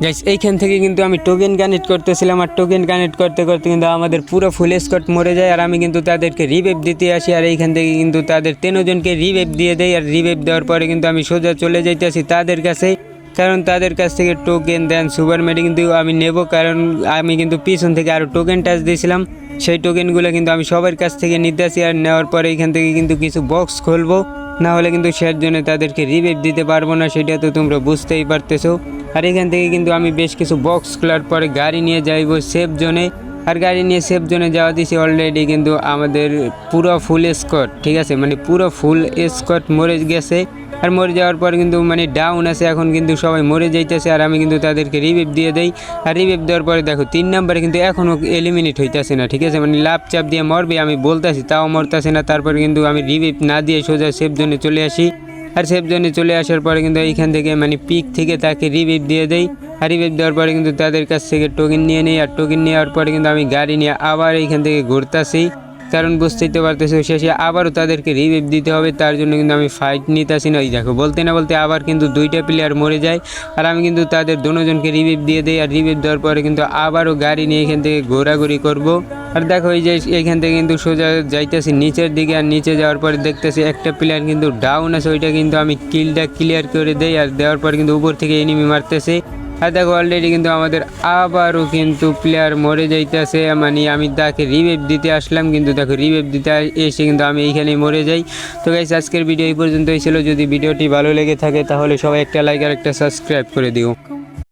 Guys এইখান থেকে কিন্তু আমি টোকেন কানেক্ট করতেছিলাম আর টোকেন কানেক্ট করতে করতে কিন্তু আমাদের পুরো ফুল স্কট মরে যায় আর আমি কিন্তু তাদেরকে রিভেভ দিতে আসি আর এইখান থেকে কিন্তু তাদের তেনোজনকে রিভেভ দিয়ে দেয় আর রিভেভ দেওয়ার পরে কিন্তু আমি সোজা চলে যাইতেছি তাদের কাছে। কারণ তাদের কাছ থেকে টোকেন দেন সুপার মেডি কিন্তু আমি নেব কারণ আমি কিন্তু পিছন থেকে আরও টোকেন টাচ দিয়েছিলাম। সেই টোকেনগুলো কিন্তু আমি সবার কাছ থেকে নিতে আসি আর নেওয়ার পরে এখান থেকে কিন্তু কিছু বক্স খুলবো। না হলে কিন্তু সের জন্য তাদেরকে রিভেভ দিতে পারব না, সেটা তো তোমরা বুঝতেই পারতেছো। আর এখান থেকে কিন্তু আমি বেশ কিছু বক্স খোলার পরে গাড়ি নিয়ে যাইব সেফ জোনে। আর গাড়ি নিয়ে সেফ জোনে যাওয়া দিয়েছি অলরেডি কিন্তু আমাদের পুরো ফুল স্কট ঠিক আছে? মানে পুরো ফুল স্কট মরে গেছে। আর মরে যাওয়ার পর কিন্তু মানে ডাউন আছে, এখন কিন্তু সবাই মরে যাইতেছে আর আমি কিন্তু তাদেরকে রিভিভ দিয়ে দেই। আর রিভিভ দেওয়ার পরে দেখো, তিন নম্বরে কিন্তু এখনও এলিমিনেট হইতেছে না, ঠিক আছে? মানে লাভ চাপ দিয়ে মরবে, আমি বলতেছি, তাও মরতেছে না। তারপরে কিন্তু আমি রিভিভ না দিয়ে সোজা সেফ জোনে চলে আসি। আর সেফ জোনে চলে আসার পরে কিন্তু এইখান থেকে মানে পিক থেকে তাকে রিভিভ দিয়ে দেই। আর রিভিভ দেওয়ার পরে কিন্তু তাদের কাছ থেকে টোকেন নিয়ে নিই। আর টোকেন নেওয়ার পরে কিন্তু আমি গাড়ি নিয়ে আবার এইখান থেকে ঘুরতাছি। কারণ বুঝতেই তো পারতেছো, শেষে আবারও তাদেরকে রিভিভ দিতে হবে, তার জন্য কিন্তু আমি ফাইট নিতেছি না। দেখো, বলতে না বলতে আবার কিন্তু দুইটা প্লেয়ার মরে যায়, আর আমি কিন্তু তাদের দুজনকে রিভিভ দিয়ে দিই, আর রিভিভ দেওয়ার পরে কিন্তু আবারও গাড়ি নিয়ে এখান থেকে ঘোরাঘুরি করব। আর দেখো, এই যে এখান থেকে কিন্তু সোজা যাইতেছি নিচের দিকে, আর নিচে যাওয়ার পরে দেখতেছি একটা প্লেয়ার কিন্তু ডাউন আছে, ওইটা কিন্তু আমি কিলটা ক্লিয়ার করে দেই, আর দেওয়ার পর কিন্তু উপর থেকে এনিমি মারতেছে। আর দেখো অলরেডি কিন্তু আমাদের আবারও কিন্তু প্লেয়ার মরে যাইতেছে। মানে আমি তাকে রিভেভ দিতে আসলাম, কিন্তু দেখো রিভেভ দিতে এসে কিন্তু আমি এইখানেই মরে যাই। তো গাইস আজকের ভিডিও এই পর্যন্তই ছিল। যদি ভিডিওটি ভালো লেগে থাকে তাহলে সবাই একটা লাইক আর একটা সাবস্ক্রাইব করে দিও।